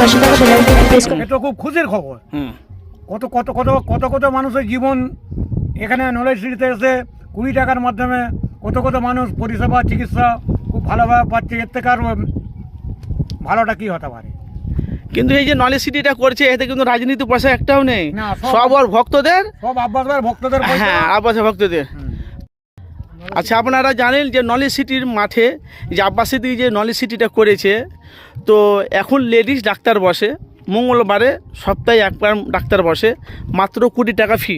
পাশে থাকা বেল আইকনটি প্রেস করুন এটা খুব খুশির খবর। কত কত কত কত কত মানুষের জীবন এখানে নলেজ সিটিতে এসে কুড়ি টাকার মাধ্যমে কত কত মানুষ পরিষেবা চিকিৎসা খুব ভালোভাবে পাচ্ছে এর থেকে আর ভালোটা কি হতে পারে? কিন্তু এই যে নলেজ সিটিটা করছে এতে কিন্তু রাজনীতি পয়সা একটাও নেই। না, সব- ওর ভক্তদের? সব আব্বাস ভক্তদের হ্যাঁ আব্বাসের ভক্তদের। আচ্ছা আপনারা জানেন যে নলেজ সিটির মাঠে যে আব্বাস দিয়ে যে নলেজ সিটিটা করেছে, তো এখন লেডিস ডাক্তার বসে, মঙ্গলবারে সপ্তাহে একবার ডাক্তার বসে, মাত্র কুড়ি টাকা ফি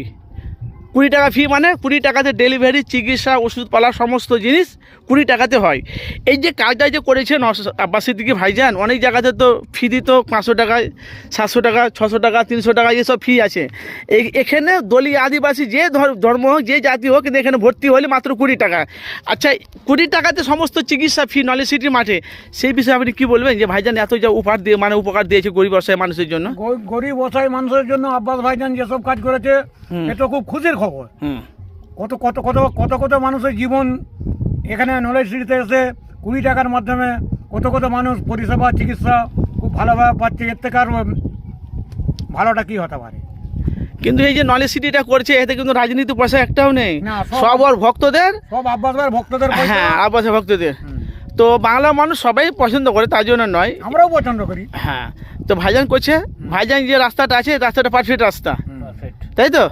কুড়ি টাকা ফি মানে কুড়ি টাকাতে ডেলিভারি চিকিৎসা, ওষুধপালা, সমস্ত জিনিস কুড়ি টাকাতে হয়। এই যে কাজটা যে করেছেন আব্বাস সিদ্দিকি ভাইজান, অনেক জায়গাতে তো ফি দিত পাঁচশো টাকায়, সাতশো টাকা ছশো টাকা তিনশো টাকা এসব ফি আছে। এখানে দলীয় আদিবাসী যে ধর- ধর্ম হোক, যে জাতি হোক, কিন্তু এখানে ভর্তি হলে মাত্র কুড়ি টাকা। আচ্ছা কুড়ি টাকাতে সমস্ত চিকিৎসা ফি নলেজ সিটির মাঠে, সেই বিষয়ে আপনি কি বলবেন যে ভাইজান এত যা উপহার দিয়ে মানে উপকার দিয়েছে গরিব অসহায় মানুষের জন্য? গরিব অসহায় মানুষের জন্য আব্বাস ভাইজান যেসব কাজ করেছে। এটা খুব খুশির খবর। কত কত কত কত কত মানুষের জীবন এখানে নলেজ সিটিতে এসে কুড়ি টাকার মাধ্যমে কত কত মানুষ পরিষেবা চিকিৎসা খুব ভালোভাবে পাচ্ছে এর থেকে আর ভালোটা কি হতে পারে? কিন্তু এই যে নলেজ সিটিটা করছে এতে কিন্তু রাজনীতি পয়সা একটাও নেই। সব- ওর ভক্তদের? সব আব্বাস ভক্তদের হ্যাঁ আব্বাসের ভক্তদের। তো বাংলা মানুষ সবাই পছন্দ করে তার জন্য নয়। আমরাও পছন্দ করি। হ্যাঁ তো ভাইজান করছে। ভাইজান যে রাস্তাটা আছে রাস্তাটা পারফেক্ট রাস্তা। তাই তো?